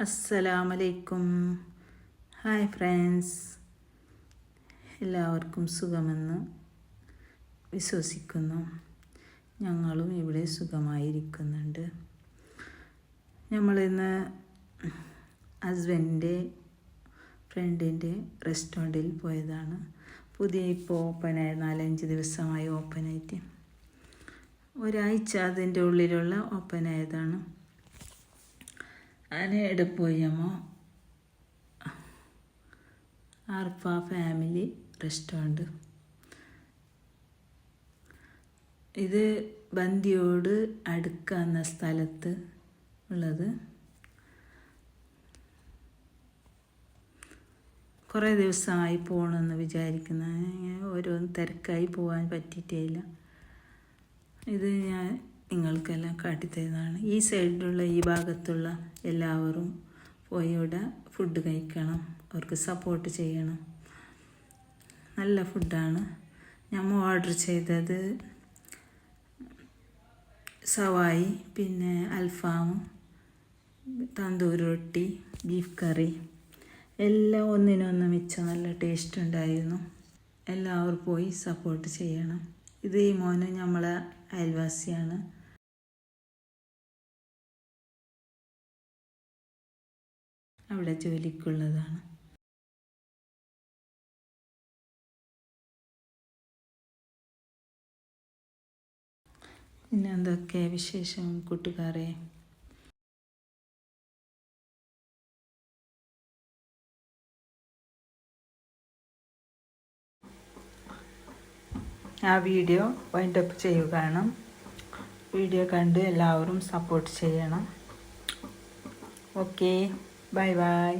അസ്സലാമലൈക്കും. Hi friends. എല്ലാവർക്കും സുഖമെന്ന് വിശ്വസിക്കുന്നു. ഞങ്ങളും ഇവിടെ സുഖമായിരിക്കുന്നുണ്ട്. നമ്മളിന്ന് ഹസ്ബൻഡിന്റെ ഫ്രണ്ടിന്റെ റെസ്റ്റോറന്റിൽ പോയതാണ്. പുതിയ ഇപ്പോൾ ഓപ്പണായ നാലഞ്ച് ദിവസമായി ഓപ്പണായിട്ട് ഒരാഴ്ച അതിന്റെ ഉള്ളിലുള്ള ഓപ്പണായതാണ് എവിടെ പോയമ്മോ ആർഫ ഫാമിലി റെസ്റ്റോറന്റ്. ഇത് ബന്ധിയോട് അടുക്ക എന്ന സ്ഥലത്ത് ഉള്ളത്. കുറേ ദിവസമായി പോകണമെന്ന് വിചാരിക്കുന്ന. ഓരോന്ന് തിരക്കായി പോകാൻ പറ്റിയിട്ടേ ഇത് ഞാൻ നിങ്ങൾക്കെല്ലാം കാട്ടിത്തരുന്നതാണ്. ഈ സൈഡിലുള്ള ഈ ഭാഗത്തുള്ള എല്ലാവരും പോയി ഇവിടെ ഫുഡ് കഴിക്കണം. അവർക്ക് സപ്പോർട്ട് ചെയ്യണം. നല്ല ഫുഡാണ് ഞാൻ ഓർഡർ ചെയ്തത് സവായി പിന്നെ അൽഫാം തന്തൂർ റൊട്ടി ബീഫ് കറി എല്ലാം ഒന്നിനൊന്ന് മിച്ചം നല്ല ടേസ്റ്റ് ഉണ്ടായിരുന്നു. എല്ലാവരും പോയി സപ്പോർട്ട് ചെയ്യണം. ഇത് ഈ മോന് നമ്മളെ അയൽവാസിയാണ്. അവിടെ ജോലിക്കുള്ളതാണ്. പിന്നെ എന്തൊക്കെ വിശേഷം കൂട്ടുകാരെ? ആ വീഡിയോ വൈൻഡ് വൈൻഡപ്പ് ചെയ്യുകയാണ്. വീഡിയോ കണ്ട് എല്ലാവരും സപ്പോർട്ട് ചെയ്യണം. ഓക്കെ ബൈ ബൈ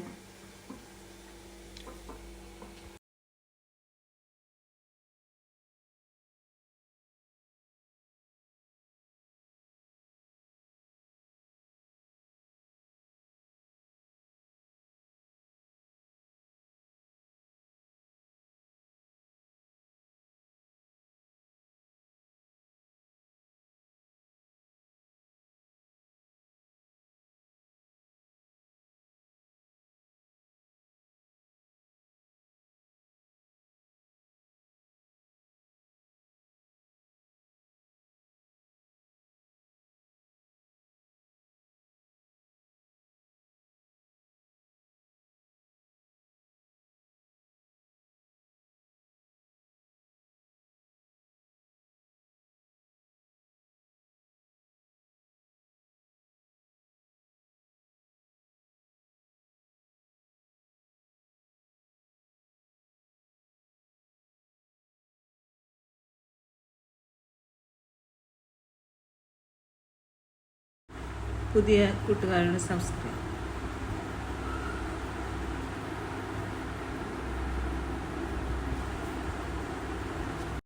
പുതിയ കൂട്ടുകാരാണ് സബ്സ്ക്രൈബ്